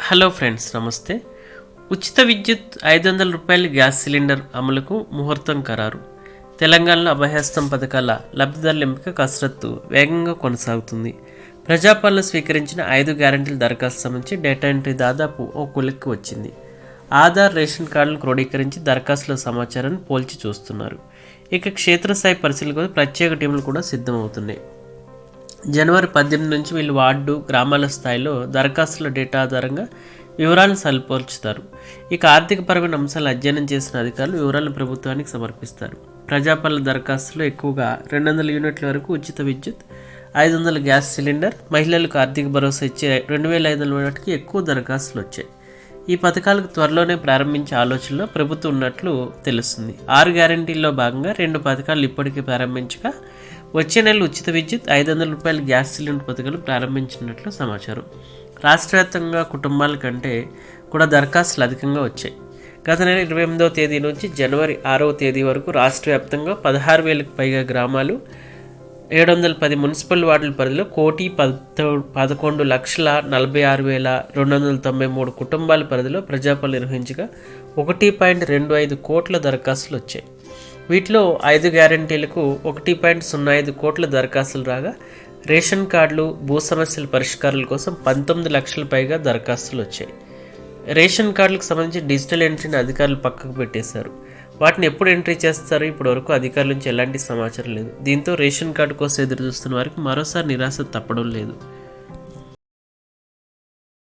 Hello friends నమస్తే. ఉచిత విద్యుత్ ఐదు వందల రూపాయల గ్యాస్ సిలిండర్ అమలుకు ముహూర్తం ఖరారు. తెలంగాణలో అభయహస్తం పథకాల లబ్ధిదారుల ఎంపిక కసరత్తు వేగంగా కొనసాగుతుంది. ప్రజాపాలన స్వీకరించిన ఐదు గ్యారంటీల దరఖాస్తు సంబంధించి డేటా ఎంట్రీ దాదాపు ఓ కులెక్కి వచ్చింది. ఆధార్ రేషన్ కార్డులను క్రోడీకరించి దరఖాస్తుల సమాచారాన్ని పోల్చి చూస్తున్నారు. ఇక క్షేత్రస్థాయి పరిశీలన కోసం ప్రత్యేక టీంలు కూడా సిద్ధమవుతున్నాయి. జనవరి పద్దెనిమిది నుంచి వీళ్ళు వార్డు గ్రామాల స్థాయిలో దరఖాస్తుల డేటా ఆధారంగా వివరాలను సరిపోల్చుతారు. ఇక ఆర్థికపరమైన అంశాలు అధ్యయనం చేసిన అధికారులు వివరాలను ప్రభుత్వానికి సమర్పిస్తారు. ప్రజాపాలన దరఖాస్తులో ఎక్కువగా రెండు వందల యూనిట్ల వరకు ఉచిత విద్యుత్ ఐదు వందల గ్యాస్ సిలిండర్ మహిళలకు ఆర్థిక భరోసా ఇచ్చే రెండు వేల ఐదు వందల యూనిట్కి ఎక్కువ దరఖాస్తులు వచ్చాయి. ఈ పథకాలకు త్వరలోనే ప్రారంభించే ఆలోచనలో ప్రభుత్వం ఉన్నట్లు తెలుస్తుంది. ఆరు గ్యారంటీల్లో భాగంగా రెండు పథకాలు ఇప్పటికే ప్రారంభించగా వచ్చే నెల ఉచిత విద్యుత్ ఐదు వందల రూపాయల గ్యాస్ సిలిండర్ పథకాలు ప్రారంభించినట్లు సమాచారం. రాష్ట్ర వ్యాప్తంగా కుటుంబాల కంటే కూడా దరఖాస్తులు అధికంగా వచ్చాయి. గత నెల ఇరవై ఎనిమిదవ తేదీ నుంచి జనవరి ఆరవ తేదీ వరకు రాష్ట్ర వ్యాప్తంగా పదహారు వేలకు పైగా గ్రామాలు ఏడు వందల పది మున్సిపల్ వార్డుల పరిధిలో కోటి పద పదకొండు లక్షల నలభై ఆరు వేల రెండు వందల తొంభై మూడు కుటుంబాల పరిధిలో ప్రజాపాలు నిర్వహించగా ఒకటి పాయింట్ రెండు ఐదు కోట్ల దరఖాస్తులు వచ్చాయి. వీటిలో ఐదు గ్యారంటీలకు ఒకటి పాయింట్ సున్నా ఐదు కోట్ల దరఖాస్తులు రాగా రేషన్ కార్డులు భూ సమస్యల పరిష్కారాల కోసం పంతొమ్మిది లక్షల పైగా దరఖాస్తులు వచ్చాయి. రేషన్ కార్డులకు సంబంధించి డిజిటల్ ఎంట్రీని అధికారులు పక్కకు పెట్టేశారు. వాటిని ఎప్పుడు ఎంట్రీ చేస్తారో ఇప్పటి వరకు అధికారుల నుంచి ఎలాంటి సమాచారం లేదు. దీంతో రేషన్ కార్డు కోసం ఎదురు చూస్తున్న వారికి మరోసారి నిరాశ తప్పడం లేదు.